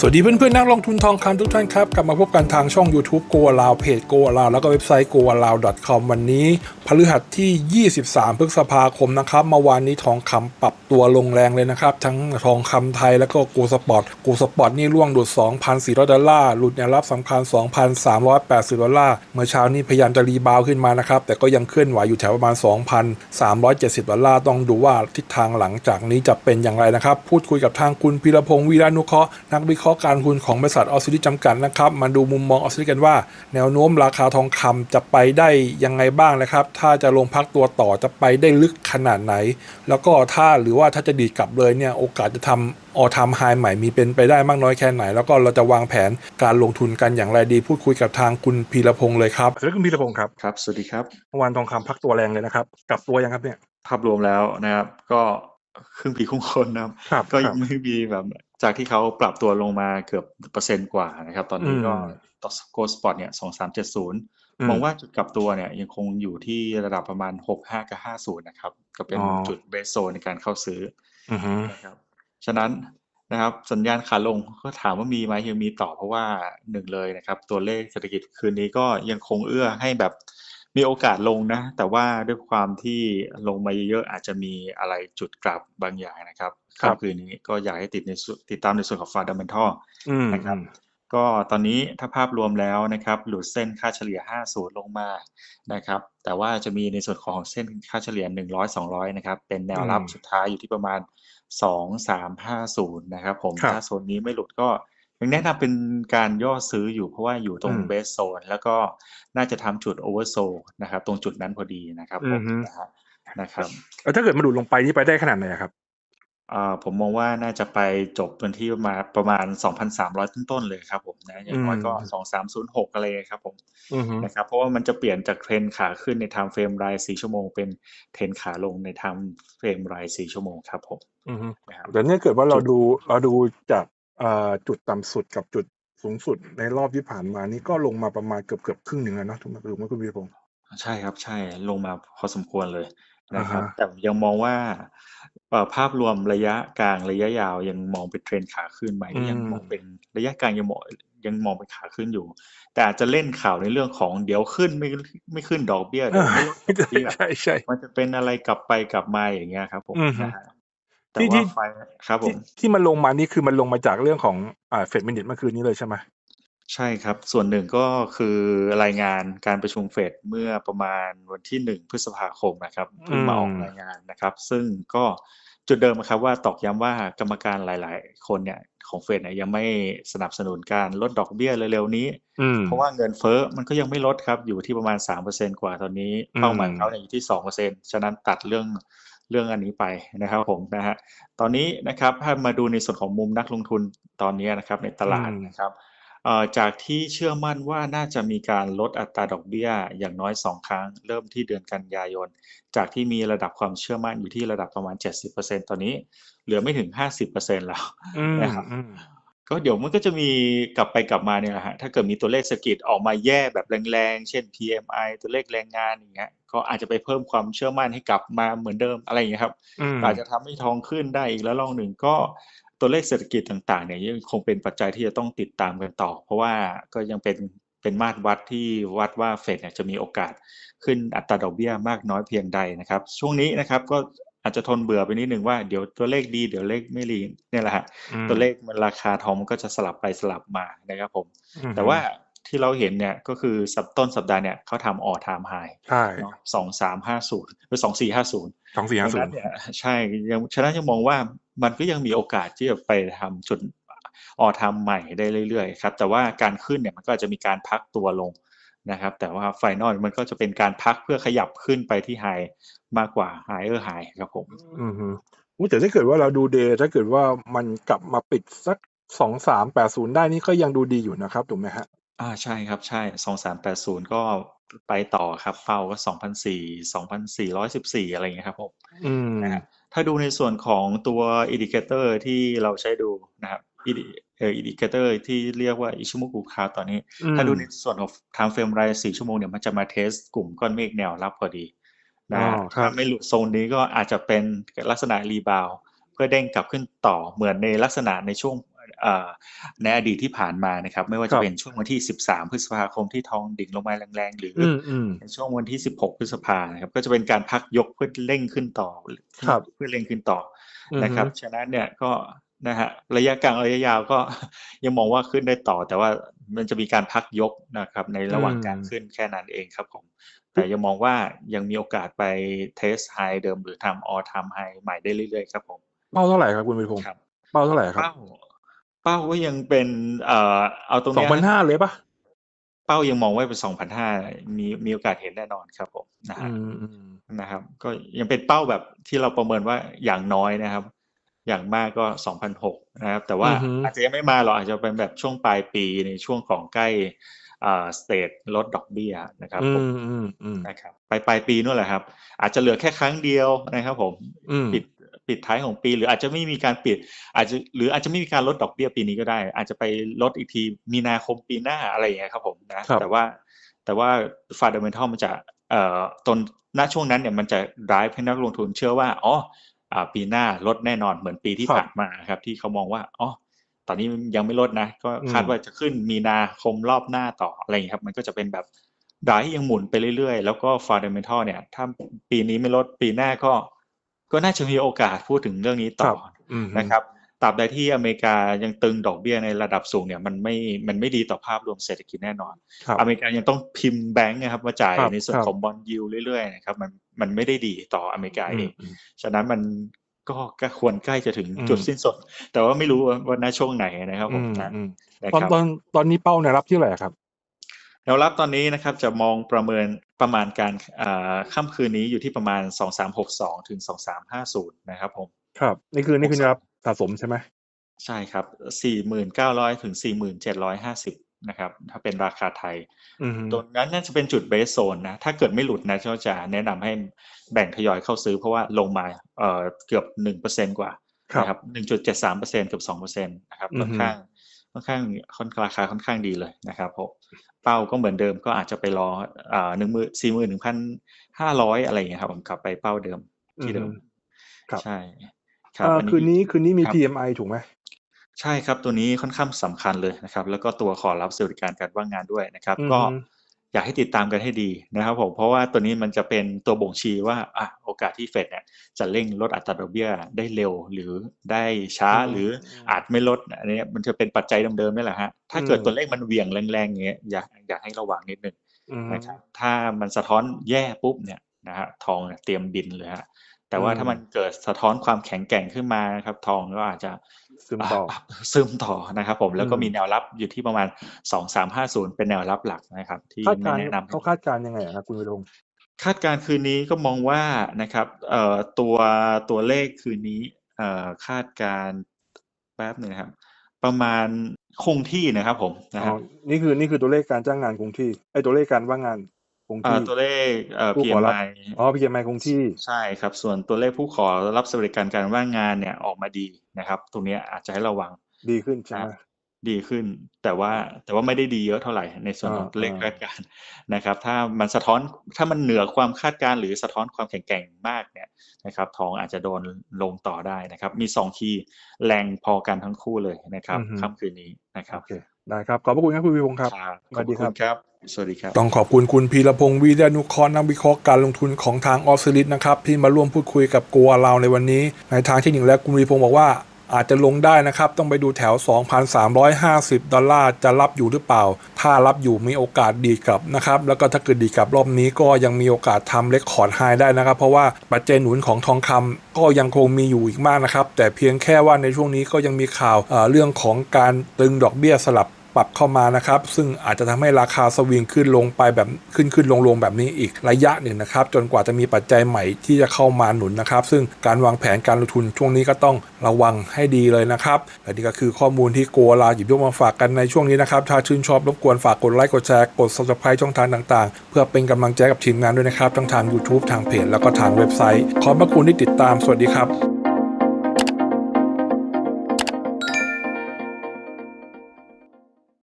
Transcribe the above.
สวัสดีเพื่อนๆนักลงทุนทองคำทุกท่านครับ กลับมาพบกันทางช่อง YouTube Go a l o w เพจ Go a l o w แล้วก็เว็บไซต์ go a l o w com วันนี้พฤหัสที่ 23 พฤษภาคมนะครับเมื่อวานนี้ทองคำปรับตัวลงแรงเลยนะครับ ทั้งทองคำไทยแล้วก็โกสปอร์ตโกสปอร์ตนี่ร่วงหลุด 2,400 ดอลลาร์ หลุดแนวรับสำคัญ 2,380 ดอลลาร์ เมื่อเช้านี้พยายามจะรีบาวขึ้นมานะครับ แต่ก็ยังเคลื่อนไหวอยู่แถวประมาณ 2,370 ดอลลาร์ ต้องดูว่าทิศทางหลังจากนี้จะเป็นอย่างไรนะครับ พูดคุยกับทางคุณพีรพงศ์วีรานุเคราะห์นักวิเคราะห์การทุนของบริษัทออสซิลิจำกัดนะครับ มาดูมุมมองออสซิลิกันว่า แนวโน้มราคาทองคำจะไปได้ยังไงบ้างนะครับถ้าจะลงพักตัวต่อจะไปได้ลึกขนาดไหน แล้วก็ถ้าหรือว่าถ้าจะดีดกลับเลยเนี่ยโอกาสจะทำออทามไฮใหม่มีเป็นไปได้มากน้อยแค่ไหน แล้วก็เราจะวางแผนการลงทุนกันอย่างไรดีพูดคุยกับทางคุณพีรพงศ์เลยครับสวัสดีคุณพีรพงศ์ครับครับ สวัสดีครับเมื่อวานทองคำพักตัวแรงเลยนะครับกลับตัวยังครับเนี่ยภาพรวมแล้วนะครับก็ครึ่งปีครึ่งคนนะครับครับก็คยัรับงไม่มีแบบจากที่เขาปรับตัวลงมาเกือบเปอร์เซ็นต์กว่านะครับ ตอนนี้ก็อืมต่อโกสปอร์ตเนี่ยสองสามเจ็ดศูนย์อื มมองว่าจุดกลับตัวเนี่ยยังคงอยู่ที่ระดับประมาณหกห้ากับห้าศูนย์นะครับ ก็เป็นอ๋อจุดเบสโซนในการเข้าซื้ออือฮึนะครับฉะนั้นนะครับสัญญาณขาลงก็ถามว่ามีไหมยังมีต่อเพราะว่าหนึ่งเลยนะครับ ตัวเลขเศรษฐกิจคืนนี้ก็ยังคงเอื้อให้แบบมีโอกาสลงนะ แต่ว่าด้วยความที่ลงมาเยอะๆอาจจะมีอะไรจุดกลับบางอย่างนะครับค่ำคืนนี้ก็อยากให้ติดในส่วนติดตามในส่วนของ fundamental อืมนะครับ ก็ตอนนี้ถ้าภาพรวมแล้วนะครับหลุดเส้นค่าเฉลี่ย 50 ลงมานะครับ แต่ว่าจะมีในส่วนของเส้นค่าเฉลี่ย 100 200 นะครับ เป็นแนวรับอืมสุดท้ายอยู่ที่ประมาณ 2 3 5 0 นะครับ ผมครับถ้าโซนนี้ไม่หลุดก็ยังแนะนำเป็นการย่อซื้ออยู่เพราะว่าอยู่ตรงอืมเบสโซน แล้วก็น่าจะทำจุดโอเวอร์โซนะครับ ตรงจุดนั้นพอดีนะครับผมอือฮึนะฮะนะครับแล้วถ้าเกิดมาดูดลงไปนี่ไปได้ขนาดไหนอะครับ อ่าผมมองว่าน่าจะไปจบวันที่ประมาณประมาณ 2,300 ต้นๆเลยครับผมนะอย่างน้อยก็อืม2306 อะไรครับผมอือฮึนะครับเพราะว่ามันจะเปลี่ยนจากเทรนขาขึ้นในไทม์เฟรมราย 4 ชั่วโมง เป็นเทรนขาลงในไทม์เฟรมราย 4 ชั่วโมงครับผมอือฮึนะครับแต่เนี่ยเกิดว่าเราดูเราดูจากเอ่อจุดต่ำสุดกับจุดสูงสุดในรอบที่ผ่านมานี่ก็ลงมาประมาณเกือบเกือบครึ่งหนึ่งแล้วเนอะถูกไหมถูกไหมคุณวีรพงศ์ใช่ครับใช่ลงมาพอสมควรเลยนะครับอ่าฮะแต่ยังมองว่าเอ่อ ภาพรวมระยะกลางระยะยาวยังมองเป็นเทรนขาขึ้นไหมก็ยังมองเป็นระยะกลางยังมองยังมองเป็นขาขึ้นอยู่ แต่อาจจะเล่นข่าวในเรื่องของเดี๋ยวขึ้นไม่ไม่ขึ้นดอกเบี้ยเดี๋ยวไม่ลดดอกเบี้ยใช่ใช่มันจะเป็นอะไรกลับไปกลับมาอย่างเงี้ยครับ ผมอือฮึนะฮะแต่ที่ที่ว่าไฟครับผที่มที่มันลงมานี่คือมันลงมาจากเรื่องของอ่าเฟดมินิทเมื่อคืนนี้เลยใช่ไหม ใช่ครับ ส่วนหนึ่งก็คือรายงานการประชุมเฟดเมื่อประมาณวันที่หนึ่งพฤษภาคมนะครับเพิ่งมาออกรายงานนะครับ ซึ่งก็จุดเดิมนะครับว่าตอกย้ำว่ากรรมการหลาย ๆ คนเนี่ยของเฟดเนี่ยยังไม่สนับสนุนการลดดอกเบี้ยเร็วๆนี้อืมเพราะว่าเงินเฟ้อมันก็ยังไม่ลดครับอยู่ที่ประมาณ 3%กว่าตอนนี้อืมเป้าหมายของเขาเนี่ยอยู่ที่ 2%ฉะนั้นตัดเรื่องเรื่องอันนี้ไปนะครับผมนะฮะตอนนี้นะครับถ้ามาดูในส่วนของมุมนักลงทุนตอนนี้นะครับในตลาดนะครับเอ่อ จากที่เชื่อมั่นว่าน่าจะมีการลดอัตราดอกเบี้ยอย่างน้อย 2 ครั้ง เริ่มที่เดือนกันยายน จากที่มีระดับความเชื่อมั่นอยู่ที่ระดับประมาณ 70%ตอนนี้ เหลือไม่ถึง 50%แล้วอืมนะครับอืมก็เดี๋ยวมันก็จะมีกลับไปกลับมาเนี่ยแหละฮะ ถ้าเกิดมีตัวเลขเศรษฐกิจออกมาแย่แบบแรงๆ เช่น PMI ตัวเลขแรงงานอย่างเงี้ย ก็อาจจะไปเพิ่มความเชื่อมั่นให้กลับมาเหมือนเดิมอะไรอย่างเงี้ยครับอืมอาจจะทำให้ทองขึ้นได้อีกแล้วลองหนึ่งก็ ตัวเลขเศรษฐกิจต่างๆเนี่ยยังคงเป็นปัจจัยที่จะต้องติดตามกันต่อ เพราะว่าก็ยังเป็นเป็นมาตรวัดที่วัดว่าเฟดเนี่ยจะมีโอกาสขึ้นอัตราดอกเบี้ยมากน้อยเพียงใดนะครับ ช่วงนี้นะครับก็อาจจะทนเบื่อไปนิดหนึ่งว่าเดี๋ยวตัวเลขดีเดี๋ยวเลขไม่ดีเนี่ยแหละฮะอืมตัวเลขมันราคาทองมันก็จะสลับไปสลับมานะครับผมอืมแต่ว่า ที่เราเห็นเนี่ยก็คือสัปต้นสัปดาห์เนี่ยเขาทำออทามไฮใช่สองสามห้าศูนย์หรือสองสี่ห้าศูนย์สองสี่ดัห้างศูนั้นนย์เนี่ยใช่ยังฉะนั้นยังมองว่ามันก็ยังมีโอกาสที่จะไปทำจุดออทามใหม่ได้เรื่อยๆครับแต่ว่าการขึ้นเนี่ยมันก็อาจจะมีการพักตัวลงนะครับแต่ว่าไฟนอลมันก็จะเป็นการพักเพื่อขยับขึ้นไปที่ไฮมากกว่าไฮเออร์ไฮครับผม อืมฮึอู้แต่ถ้าเกิดว่าเราดูเดย์ถ้าเกิดว่ามันกลับมาปิดสักสองสามแปดศูนย์ได้นี่ก็ยังดูดีอยู่นะครับถูกไหมฮะ อ่าใช่ครับ ใช่สองสามแปดศูนย์ก็ ไปต่อครับเป้าก็สองพันสี่สองพันสี่ร้อยสิบสี่อะไรอย่างเงี้ยครับผม อืมนะฮะถ้าดูในส่วนของตัวอินดิเคเตอร์ที่เราใช้ดูนะครับอินเอ่ออินดิเคเตอร์ที่เรียกว่าอิชิมุกุคาตอนนี้ อืมถ้าดูในส่วนของ time frame รายสี่ชั่วโมงเนี่ย มันจะมาเทสกลุ่มก้อนเมฆแนวรับพอดีนะอ๋ฮะอครับถ้าไม่หลุดโซนนี้ก็อาจจะเป็นลักษณะรีบาวเพื่อเด้งกลับขึ้นต่อ เหมือนในลักษณะในช่วงเอ่อ ในอดีตที่ผ่านมานะครับ ไม่ว่าคจะรับเป็นช่วงวันที่ 13 พฤษภาคมที่ทองดิ่งลงมาแรงๆ หรือออืมอืมในช่วงวันที่ 16 พฤษภานะครับ ก็จะเป็นการพักยกเพื่อเร่งขึ้นต่อครับเพื่อเร่งขึ้นต่ออืมนะครับ ฉะนั้นเนี่ยก็นะฮะระยะกลางระยะยาวก็ยังมองว่าขึ้นได้ต่อ แต่ว่ามันจะมีการพักยกนะครับ ในระหว่างการขึ้นแค่นั้นเองครับผมแต่ยังมองว่ายังมีโอกาสไปเทสไฮเดิมหรือทำออทำไฮใหม่ได้เรื่อยๆครับผม เป้าเท่าไหร่ครับคุณวิพงศ์ครับ เป้าเท่าไหร่ครับ เป้าเป้าก็ยังเป็น เอ่อเอาตรงสองเนี้ยพันห้าเลยปะเป้ายังมองไว้เป็นสองพันห้ามีมีโอกาสเห็นแน่นอนครับผมนะฮะอืมอืมนะครับ ก็ยังเป็นเป้าแบบที่เราประเมินว่าอย่างน้อยนะครับ อย่างมากก็สองพันหกนะครับ แต่ว่าอือฮึอาจจะยังไม่มาหรอกอาจจะเป็นแบบช่วงปลายปีในช่วงของใกล้อ่าสเตทลดดอกเบี้ยนะครับอืผมมอืมอืมนะครับปลายปลายปีนู่นแหละครับ อาจจะเหลือแค่ครั้งเดียวนะครับผมอืมปิด ปิดท้ายของปี หรืออาจจะไม่มีการปิด อาจจะหรืออาจจะไม่มีการลดดอกเบี้ยปีนี้ก็ได้ อาจจะไปลดอีกทีมีนาคมปีหน้าอะไรอย่างเงี้ยครับผมนะครับแต่ว่าแต่ว่าฟา d เดเมนทัลมันจะเอ่อตนณช่วงนั้นเนี่ยมันจะ drive ให้นักลงทุนเชื่อว่าอ๋ออ่าปีหน้าลดแน่นอนเหมือนปีที่ครับผ่านมาครับ ที่เขามองว่าอ๋อตอนนี้ยังไม่ลดนะ ก็คาดอืมว่าจะขึ้นมีนาคมรอบหน้าต่ออะไรอย่างเงี้ยครับ มันก็จะเป็นแบบดายยังหมุนไปเรื่อยๆ แล้วก็ฟ u เดเมนทัลเนี่ย ถ้าปีนี้ไม่ลดปีหน้าก็ ก็น่าจะมีโอกาสพูดถึงเรื่องนี้ต่ออืมนะครับตราบใดที่อเมริกายังตึงดอกเบี้ยในระดับสูงเนี่ยมันไม่มันไม่ดีต่อภาพรวมเศรษฐกิจแน่นอนครับอเมริกายังต้องพิมพ์แบงก์นะครับมาจ่ายครับในส่วนครับของบอลยูเรื่อยๆนะครับมันมันไม่ได้ดีต่ออเมริกาเองอืมฉะนั้นมันก็ก็ควรใกล้จะถึงอืมจุดสิ้นสุดแต่ว่าไม่รู้ว่าว่าณช่วงไหนนะครับผอืมมนะอืมนะตอนครับตอนตอนนี้เป้าแนวรับที่เท่าไหร่ครับ แนวรับตอนนี้นะครับจะมองประเมินประมาณการอ่าค่ำคืนนี้อยู่ที่ประมาณ 2362 ถึง 2350 นะครับผม ครับนี่คือนี่คือแนวรับสะสมใช่ไหมใช่ครับ 4,900 ถึง 4,750 นะครับ ถ้าเป็นราคาไทยอืมตรงนั้นน่าจะเป็นจุดเบสโซนนะ ถ้าเกิดไม่หลุดนะก็จะแนะนำให้แบ่งทยอยเข้าซื้อเพราะว่าลงมาเอ่อเกือบ 1%กว่าครับนะครับ1.73%เกือบ2%นะครับอือฮึค่อนข้าง ค่อนข้างค่อนราคาค่อนข้างดีเลยนะครับผมเป้าก็เหมือนเดิมก็อาจจะไปรออ่าหนึ่งหมื่นสี่หมื่นหนึ่งพันห้าร้อยอะไรอย่างเงี้ยครับผมกลับไปเป้าเดิมที่เดิมครับใช่ครับอ่าอัคืนนี้คืนนี้มีครับ PMI ถูกไหมใช่ครับตัวนี้ค่อนข้างสำคัญเลยนะครับ แล้วก็ตัวขอรับสวัสดิการการว่างงานด้วยนะครับอือฮึก็อยากให้ติดตามกันให้ดีนะครับผมเพราะว่าตัวนี้มันจะเป็นตัวบ่งชี้ว่าอะโอกาสที่เฟดเนี่ยจะเร่งลดอัตราดอกเบี้ยได้เร็วหรือได้ช้าหรืออาจไม่ลดอันนี้มันจะเป็นปัจจัยเดิมๆนี่แหละฮะถ้าเกิดตัวเลขมันเหวี่ยงแรงๆอย่างเงี้ยอยากอยากให้ระวังนิดนึงอืมนะครับถ้ามันสะท้อนแย่ปุ๊บเนี่ยนะฮะทองเนี่ยเตรียมบินเลยฮะแต่ว่าอืมถ้ามันเกิดสะท้อนความแข็งแกร่งขึ้นมานะครับทองก็อาจจะซึมต่อาซึมต่อนะครับผมแล้วก็อืมมีแนวรับอยู่ที่ประมาณ2350เป็นแนวรับหลักนะครับ ที่คาดไม่การณ์แนะนำเขาคาดการณ์ยังไงอะครับคุณวิรง ค์คาดการณ์คืนนี้ก็มองว่านะครับเอ่อตัวตัวเลขคืนนี้เอ่อคาดการณ์แป๊บหนึงนะครับ ประมาณคงที่นะครับผมนะอ๋ครัอบนี่คือนี่คือตัวเลขการจ้างงานคงที่ไอ้ยตัวเลขการว่างงานคงเอ่ที่อตัวเลขเอ่อผู้ขอรับ PMI อ๋อ PMI คงที่ใช่ครับ ส่วนตัวเลขผู้ขอรับสวัสดิการการว่างงานเนี่ยออกมาดีนะครับ ตรงเนี้ยอาจจะให้ระวังดีขึ้นใช่ไหมครับ ดีขึ้น แต่ว่าแต่ว่าไม่ได้ดีเยอะเท่าไหร่ในส่วนของอ่าตัวเลขอ่าคาดการณ์นะครับ ถ้ามันสะท้อนถ้ามันเหนือความคาดการณ์หรือสะท้อนความแข็งแกร่งมากเนี่ยนะครับทองอาจจะโดนลงต่อได้นะครับ มีสองคีย์แรงพอกันทั้งคู่เลยนะครับค่ำคืนนี้นะครับโอเคได้ครับ ขอบพระคุณครับคุณวิพงศ์ครับครับสวัสดีครับขอณครับ สวัสดีครับ ต้องขอบคุณคุณพีรพงศ์วีรนุเคราะห์นักวิเคราะห์การลงทุนของทางออสซิลิตนะครับ ที่มาร่วมพูดคุยกับกัวเราในวันนี้ ในทางเทคนิคแล้วคุณวีรพงศ์บอกว่า อาจจะลงได้นะครับ ต้องไปดูแถว 2,350 ดอลลาร์จะรับอยู่หรือเปล่า ถ้ารับอยู่มีโอกาสดีกลับนะครับ แล้วก็ถ้าเกิดดีกลับรอบนี้ก็ยังมีโอกาสทำเลคคอร์ดไฮได้นะครับ เพราะว่าปัจจัยหนุนของทองคำก็ยังคงมีอยู่อีกมากนะครับ แต่เพียงแค่ว่าในช่วงนี้ก็ยังมีข่าวเอ่อเรื่องของการตึงดอกเบี้ยสลับ ปรับเข้ามานะครับ ซึ่งอาจจะทำให้ราคาสวิงขึ้นลงไปแบบขึ้นขึ้นลงลงแบบนี้อีกระยะหนึ่งนะครับ จนกว่าจะมีปัจจัยใหม่ที่จะเข้ามาหนุนนะครับ ซึ่งการวางแผนการลงทุนช่วงนี้ก็ต้องระวังให้ดีเลยนะครับและนี่ก็คือข้อมูลที่โกลาหยิบยกมาฝากกันในช่วงนี้นะครับถ้าชื่นชอบรบกวนฝากกดไลค์กดแชร์กด subscribe ช่องทางต่างๆ เพื่อเป็นกำลังใจกับทีมงานด้วยนะครับทั้งทาง YouTube ทางเพจแล้วก็ทางเว็บไซต์ขอบพระคุณที่ติดตามสวัสดีครับ